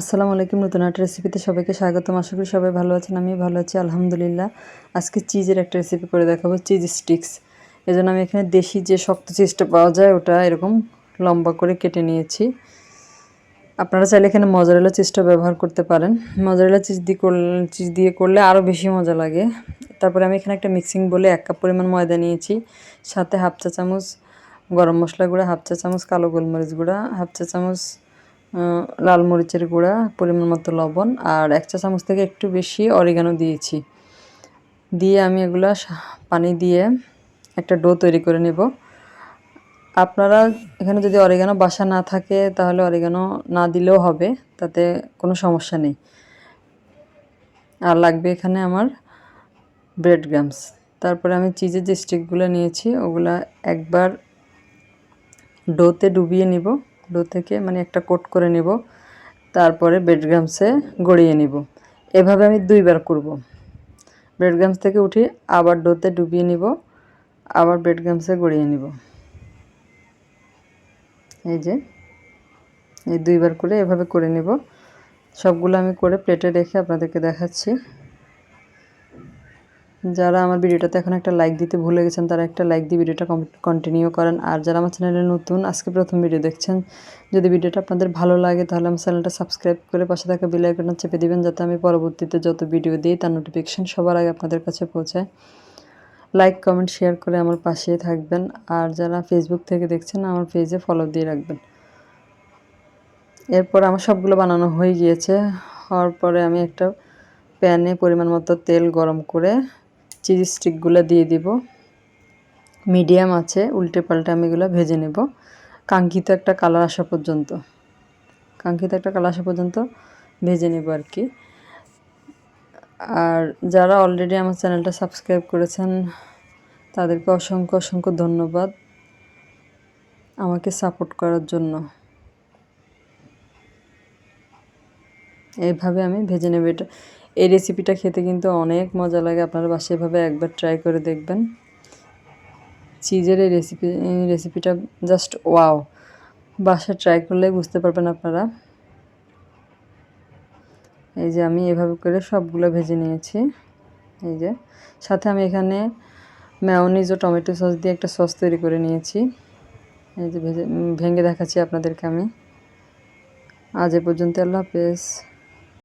আসসালামু আলাইকুম, নতুন একটা রেসিপিতে সবাইকে স্বাগতম। আশা করি সবাই ভালো আছেন আমি ভালো আছি, আলহামদুলিল্লাহ। আজকে চিজের একটা রেসিপি করে দেখাবো চিজ স্টিক্স এই জন্য আমি এখানে দেশি যে শক্ত চিজটা পাওয়া যায়, ওটা এরকম লম্বা করে কেটে নিয়েছি। আপনারা চাইলে এখানে মজারেলা চিজটা ব্যবহার করতে পারেন। মজারেলা চিজ দিয়ে করলে চিজ দিয়ে করলে আরও বেশি মজা লাগে। তারপরে আমি এখানে একটা মিক্সিং বলে এক কাপ পরিমাণ ময়দা নিয়েছি, সাথে হাফ চা চামচ গরম মশলা গুঁড়া, হাফ চা চামচ কালো গোলমরিচ গুঁড়া, হাফ চা চামচ লাল মরিচের গুঁড়া, পরিমাণ মতো লবণ আর এক চা চামচ থেকে একটু বেশি অরিগানো দিয়েছি। দিয়ে আমি এগুলো পানি দিয়ে একটা ডো তৈরি করে নেব। আপনারা এখানে যদি অরিগানো বাসা না থাকে তাহলে অরিগানো না দিলেও হবে, তাতে কোনো সমস্যা নেই। আর লাগবে এখানে আমার ব্রেড গ্রামস তারপরে আমি চিজের যে স্টিকগুলো নিয়েছি, ওগুলা একবার ডোতে ডুবিয়ে নিব। ডো থেকে মানে একটা কোট করে নেব, তারপরে বেডগ্রামসে গড়িয়ে নিব। এভাবে আমি দুইবার করব। বেডগ্রামস থেকে উঠি আবার ডোতে ডুবিয়ে নিব, আবার বেডগ্রামসে গড়িয়ে নিব। এই যে, এই দুইবার করে এভাবে করে নিব। সবগুলো আমি করে প্লেটে রেখে আপনাদেরকে দেখাচ্ছি। যারা আমার ভিডিওটাতে এখন একটা লাইক দিতে ভুলে গেছেন, তারা একটা লাইক দিয়ে ভিডিওটা কন্টিনিউ করেন। আর যারা আমার চ্যানেলে নতুন, আজকে প্রথম ভিডিও দেখছেন, যদি ভিডিওটা আপনাদের ভালো লাগে, তাহলে আমার চ্যানেলটা সাবস্ক্রাইব করে পাশে থাকা বেল আইকনটা চেপে দিবেন, যাতে আমি পরবর্তীতে যত ভিডিও দিই, তার নোটিফিকেশান সবার আগে আপনাদের কাছে পৌঁছায়। লাইক কমেন্ট শেয়ার করে আমার পাশে থাকবেন। আর যারা ফেসবুক থেকে দেখছেন, আমার পেজে ফলো দিয়ে রাখবেন। এরপর আমার সবগুলো বানানো হয়ে গিয়েছে। হওয়ার পরে আমি একটা প্যানে পরিমাণ মতো তেল গরম করে চিজ স্টিকগুলো দিয়ে দিব। মিডিয়াম আছে, উল্টে পাল্টে আমি এগুলো ভেজে নেব। কাঙ্ক্ষিত একটা কালার আসা পর্যন্ত। কাঙ্ক্ষিত একটা কালার আসা পর্যন্ত ভেজে নেব আর কি। আর যারা অলরেডি আমার চ্যানেলটা সাবস্ক্রাইব করেছেন, তাদেরকে অসংখ্য অসংখ্য ধন্যবাদ আমাকে সাপোর্ট করার জন্য। এইভাবে আমি ভেজে নেব। এটা এই রেসিপিটা খেতে কিন্তু অনেক মজা লাগে। আপনারা বাসায় এভাবে একবার ট্রাই করে দেখবেন। চিজের এই রেসিপি রেসিপিটা জাস্ট ওয়াও বাসায় ট্রাই করলে বুঝতে পারবেন আপনারা। এই যে আমি এভাবে করে সবগুলো ভেজে নিয়েছি। এই যে, সাথে আমি এখানে ম্যাওনিজ ও টমেটো সস দিয়ে একটা সস তৈরি করে নিয়েছি। এই যে ভেজে ভেঙে দেখাচ্ছি আপনাদেরকে আমি। আজ এ পর্যন্ত আল্লাহ হাফেজ।